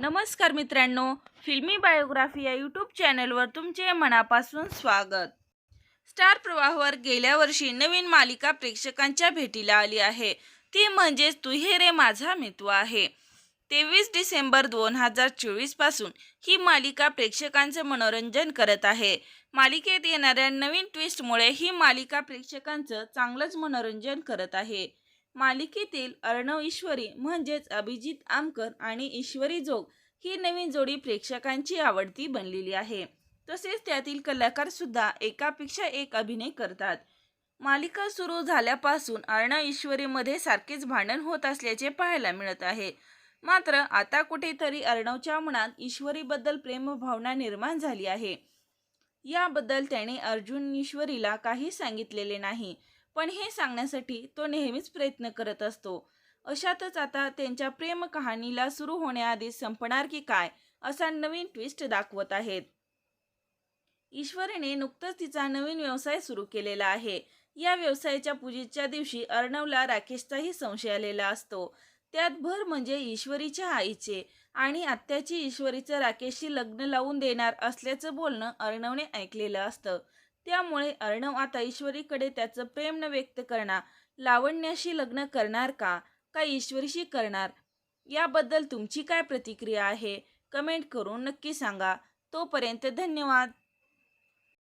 नमस्कार मित्रांनो फिल्मी बायोग्राफी या यूट्यूब चॅनलवर तुमचे मनापासून स्वागत. स्टार प्रवाहवर गेल्या वर्षी नवीन मालिका प्रेक्षकांच्या भेटीला आली आहे. ती म्हणजेच तुहेरे रे माझा मित्व आहे. तेवीस डिसेंबर दोन हजार चोवीसपासून ही मालिका प्रेक्षकांचे मनोरंजन करत आहे. मालिकेत येणाऱ्या नवीन ट्विस्टमुळे ही मालिका प्रेक्षकांचं चांगलंच मनोरंजन करत आहे. मालिकेतील अर्णव ईश्वरी म्हणजेच अभिजित आमकर आणि ईश्वरी जोग ही नवीन जोडी प्रेक्षकांची आवडती बनलेली आहे. तसेच त्यातील कलाकार सुद्धा एकापेक्षा एक अभिनय करतात. मालिका सुरू झाल्यापासून अर्णव ईश्वरीमध्ये सारखेच भांडण होत असल्याचे पाहायला मिळत आहे. मात्र आता कुठेतरी अर्णवच्या मनात ईश्वरीबद्दल प्रेमभावना निर्माण झाली आहे. याबद्दल त्याने अर्जुन ईश्वरीला काही सांगितलेले नाही. पण हे सांगण्यासाठी तो नेहमीच प्रयत्न करत असतो. अशातच आता त्यांच्या प्रेम कहाणीला सुरू होण्याआधी संपणार की काय असा नवीन ट्विस्ट दाखवत आहेत. ईश्वरीने नुकतंच तिचा नवीन व्यवसाय सुरू केलेला आहे. या व्यवसायाच्या पूजेच्या दिवशी अर्णवला राकेशचाही संशय आलेला असतो. त्यात भर म्हणजे ईश्वरीच्या आईचे आणि आत्याची ईश्वरीचं राकेशशी लग्न लावून देणार असल्याचं बोलणं अर्णवने ऐकलेलं असतं. त्यामुळे अर्णव आता ईश्वरीकडे त्याचं प्रेम न व्यक्त करणार लावण्याशी लग्न करणार का? का ईश्वरीशी करणार? याबद्दल तुमची काय प्रतिक्रिया आहे? कमेंट करून नक्की सांगा. तोपर्यंत धन्यवाद.